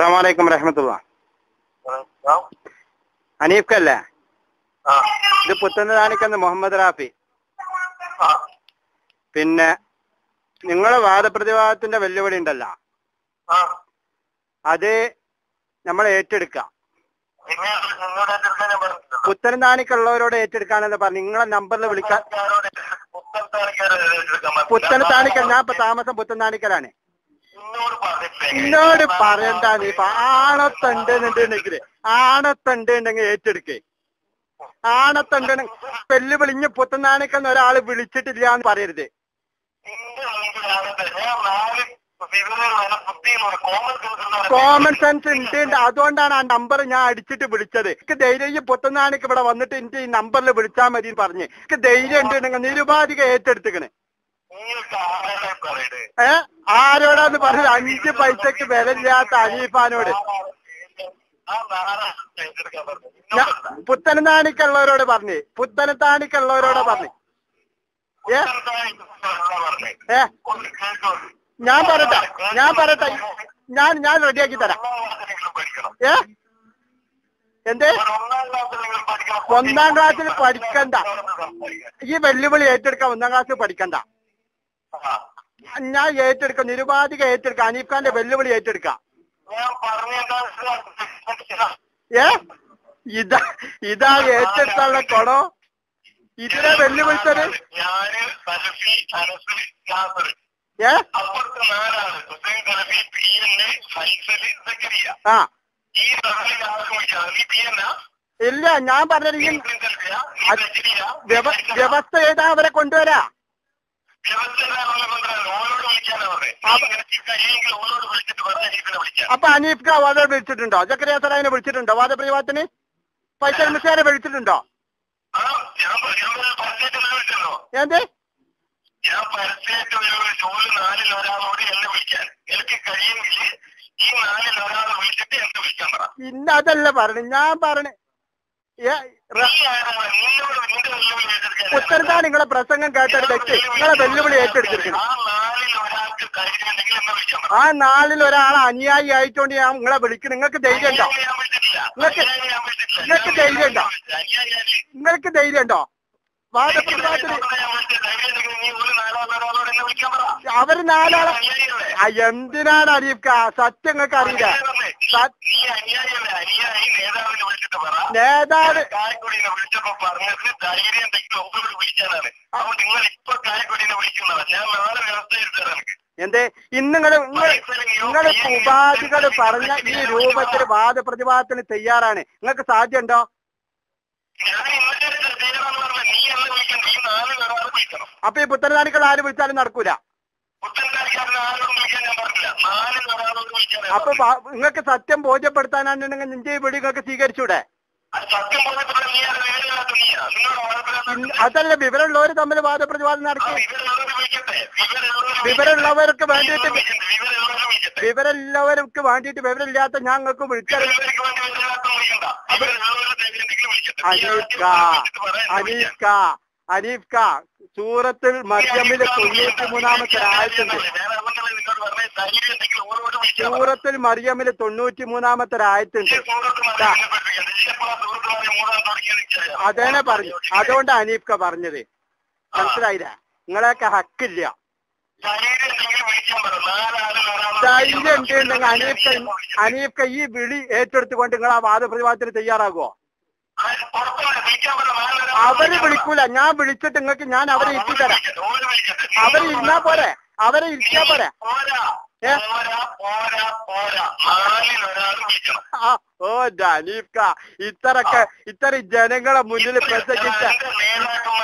അസ്സാം വലൈക്കും വരഹമത്തുള്ള അനീഫ്ക്കല്ലേ? അല്ലേ ഇത് പുത്തനതാണിക്കെന്ന് മുഹമ്മദ് റാഫി. പിന്നെ നിങ്ങളെ വാദപ്രതിവാദത്തിന്റെ വെല്ലുവിളി ഉണ്ടല്ലോ. അത് നമ്മൾ ഏറ്റെടുക്കാം. പുത്തനത്താണിക്കുള്ളവരോട് ഏറ്റെടുക്കാനെന്ന് പറഞ്ഞു നിങ്ങളെ നമ്പറിൽ വിളിക്കാൻ. പുത്തനത്താണിക്കൽ ഞാൻ ഇപ്പൊ താമസം പുത്തനത്താണിക്കലാണ്? എന്നോട് പറയണ്ട നീ ആണത്തുണ്ട് എന്നുണ്ടെങ്കിൽ ആണത്തണ്ട് ഉണ്ടെങ്കിൽ ഏറ്റെടുക്കേ. ആണത്തണ്ട് പെല്ല് വിളിഞ്ഞ് പുത്തനാണിക്കെന്ന് ഒരാൾ വിളിച്ചിട്ടില്ല എന്ന് പറയരുത്. കോമൺ സെൻസ് ഉണ്ട് ഉണ്ട്. അതുകൊണ്ടാണ് ആ നമ്പർ ഞാൻ അടിച്ചിട്ട് വിളിച്ചത്. എനിക്ക് ധൈര്യം ഈ പുത്തനാണിക്ക് ഇവിടെ വന്നിട്ട് എനിക്ക് ഈ നമ്പറിൽ വിളിച്ചാൽ മതി എന്ന് പറഞ്ഞ്. എനിക്ക് ധൈര്യം ഉണ്ട് നിരുപാധിക ഏറ്റെടുത്തിക്കണേ. ഏഹ് ആരോടാന്ന് പറഞ്ഞത്? അഞ്ച് പൈസക്ക് വിലയില്ലാത്ത അലീഫാനോട്. പുത്തനത്താണിക്കുള്ളവരോട് പറഞ്ഞു. പുത്തനത്താണിക്കുള്ളവരോട് പറഞ്ഞു. ഏ? ഏ? ഞാൻ പറയട്ടെ. ഞാൻ പറയട്ടെ. ഞാൻ ഞാൻ റെഡിയാക്കി തരാം. ഏ? എന്തേ? ഒന്നാം ക്ലാസ്സിൽ പഠിക്കണ്ട. ഈ വെല്ലുവിളി ഏറ്റെടുക്കാൻ ഒന്നാം ക്ലാസ്സിൽ പഠിക്കണ്ട. ഞാൻ ഏറ്റെടുക്കാം നിരുപാധിക ഏറ്റെടുക്കാം. അനീഫ് ഖാന്റെ വെല്ലുവിളി ഏറ്റെടുക്കാം. ഏ? ഇതാ ഇതാ ഏറ്റെടുത്താനുള്ള കൊടോ? ഇതിനെ വെല്ലുവിളിച്ചത്? ഏ? ആ. ഇല്ല ഞാൻ പറഞ്ഞത് വ്യവസ്ഥ ചെയ്താ അവരെ കൊണ്ടുവരാ. അപ്പൊ അനീഫ് ഖാൻ വാദ വിളിച്ചിട്ടുണ്ടോ? ജക്കരിയ സലാഹിനെ വിളിച്ചിട്ടുണ്ടോ? വാദപ്രതിവാദത്തിന്? പൈസ മിസ്സാരെ വിളിച്ചിട്ടുണ്ടോ? എന്ത്? ഞാൻ പരസ്യമായിട്ട് ഒരു നാലിൽ ഒരാളോട് എന്നെ വിളിക്കാൻ. എനിക്ക് കഴിയുമെങ്കിൽ ഈ നാലിൽ ഒരാളെ വിളിച്ചിട്ട് എന്നെ വിളിക്കാൻ പറ. ഇന്ന അതല്ല പറഞ്ഞു ഞാൻ പറഞ്ഞു ഏ നീ ആരാ? നിന്നോട് നിന്റെ വെല്ലുവിളി ഏറ്റെടുക്കാൻ ഉത്തരത്താ നിങ്ങളെ പ്രസംഗം കേട്ടൊരു വ്യക്തി നിങ്ങളെ വെല്ലുവിളി ഏറ്റെടുത്തിരിക്കുന്നു ആ നാളിൽ ഒരാൾ അനുയായി ആയിക്കൊണ്ട് ഞാൻ നിങ്ങളെ വിളിക്കും നിങ്ങൾക്ക് ധൈര്യം ഉണ്ടോ. നിങ്ങൾക്ക്. നിങ്ങൾക്ക് ധൈര്യം ഉണ്ടോ? നിങ്ങൾക്ക് ധൈര്യം ഉണ്ടോ അവർ നാലാളെ? എന്തിനാണ് അറിയിക്ക സത്യങ്ങൾക്ക് അറിയില്ല നേതാവ് കായക്കൊടിനെ വിളിച്ചപ്പോ പറഞ്ഞത് ധൈര്യം ഉണ്ടെങ്കിൽ ഒന്നോട് വിളിക്കാനാണ്. അപ്പൊ നിങ്ങൾ ഇപ്പൊ കായക്കൊടിനെ വിളിക്കുന്നതാ. ഞാൻ നാളെ വ്യവസ്ഥ എടുത്തരാം എനിക്ക് എന്തേ? ഇന്ന് നിങ്ങൾ നിങ്ങൾ ഉപാധികൾ പറഞ്ഞ ഈ രൂപത്തിൽ വാദപ്രതിവാദത്തിന് തയ്യാറാണ്. നിങ്ങൾക്ക് സാധ്യമുണ്ടോ അപ്പൊ ഈ പുത്തനതാണികൾ ആര് വിളിച്ചാലും നടക്കൂല. പുത്തൻകാരിക്കാരൻ ആരോടും വിളിക്കാൻ ഞാൻ അപ്പൊ നിങ്ങൾക്ക് സത്യം ബോധ്യപ്പെടുത്താനാണെന്നുണ്ടെങ്കിൽ നിന്റെ വിളി നിങ്ങൾക്ക് സ്വീകരിച്ചൂടെ? അതല്ല വിവരമുള്ളവർ തമ്മിൽ വാദപ്രതിവാദം നടത്തി. വിവരമുള്ളവരെ വിവരമുള്ളവരെ വിവരമുള്ളവർക്ക് വേണ്ടിയിട്ട് വിവരമുള്ളവരെ വിവരമുള്ളവർക്ക് വേണ്ടിയിട്ട് വിവരമില്ലാത്ത ഞങ്ങൾക്ക് വിളിച്ചറിയാം അനീഫ്ക അനീഫ്ക വിവരമുള്ളവരെ സൂറത്തിൽ മറിയമ്മിലെ തൊണ്ണൂറ്റി മൂന്നാമത്തെ ആയത്തുണ്ട് സൂറത്തിൽ മറിയമ്മിൽ തൊണ്ണൂറ്റി മൂന്നാമത്തെ ആയത്തുണ്ട് അതേനെ പറഞ്ഞു. അതുകൊണ്ട് അനീഫ് ഖാ പറഞ്ഞത്. മനസ്സിലായില്ല? നിങ്ങളെയൊക്കെ ഹക്കില്ല. ധൈര്യം ഉണ്ടെങ്കിൽ അനീഫ് ഖാ അനീഫ് ഖാ ഈ വിളി ഏറ്റെടുത്തുകൊണ്ട് നിങ്ങൾ ആ വാദപ്രതിവാദത്തിന് തയ്യാറാകുമോ അവർ വിളിക്കൂല. ഞാൻ വിളിച്ചിട്ട് നിങ്ങൾക്ക് ഞാൻ അവരെ ഇരുത്തിത്തരാം. അവർ ഇരുന്നാ പോരെ. അവരെ ഇരുത്തിയാ പോരെ. ഓ അനീഫ് ഖാ ഇത്തര ജനങ്ങളെ മുന്നിൽ പ്രസംഗിച്ച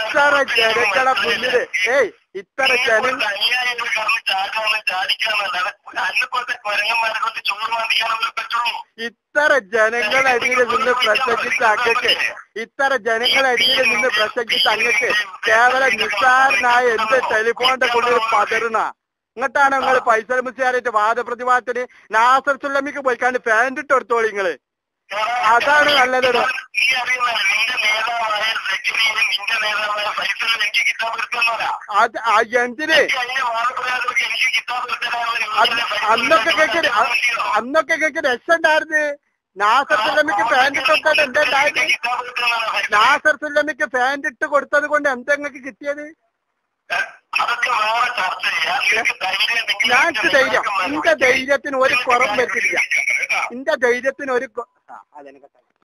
ഇത്ര ജനങ്ങളെ മുന്നിൽ ഏയ് ഇത്ര ജന ഇത്ര ജനങ്ങളടിയിൽ നിന്ന് പ്രസംഗിച്ച അങ്ങക്ക് ഇത്ര ജനങ്ങളടിയിൽ നിന്ന് പ്രസംഗിച്ച അങ്ങക്ക് കേവലം നിസ്സാരനായ എന്റെ ടെലിഫോണിന്റെ കൊണ്ടൊരു പതറുന്ന എന്നിട്ടാണ് നിങ്ങൾ പൈസ മുസിയാറായിട്ട് വാദപ്രതിവാദത്തിന് നാസർ സുല്ലമിക്ക് പോയിക്കാണ്ട് പാന്റ് ഇട്ട് എടുത്തോളി നിങ്ങൾ. അതാണ് നല്ലത്. അത് എന്തിന്? അന്നൊക്കെ കേക്ക് അന്നൊക്കെ കേക്ക് രക്ഷണ്ടായിരുന്നു നാസർ സുല്ലമിക്ക് പാന്റ് ഇട്ട് കൊടുത്തത് എന്താ നാസർ സുല്ലമിക്ക് പാന്റ് ഇട്ട് കൊടുത്തത് കൊണ്ട് എന്താ നിങ്ങൾക്ക് കിട്ടിയത്? ചെയ്യാം. ധൈര്യം എന്റെ ധൈര്യത്തിന് ഒരു കുറവ് കേട്ടോ. എന്റെ ധൈര്യത്തിന് ഒരു ആ,